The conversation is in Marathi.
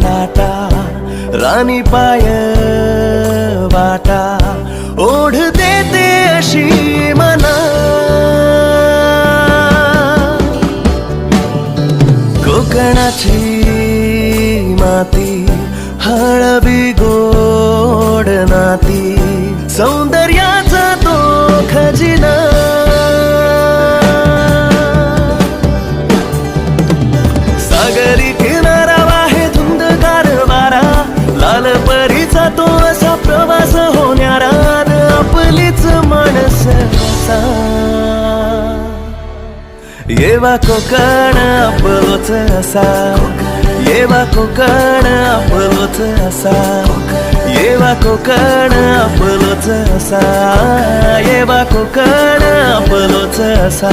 लाटा राणी पाय वाटा ओढ देते अशी मना. कोकणाची माती हळवी गोड नाती सौंदर्याचा तो खजिना. येवा कोकण आपलोच येवा कोकण आपलोच येवा कोकण आपलोच येवा असा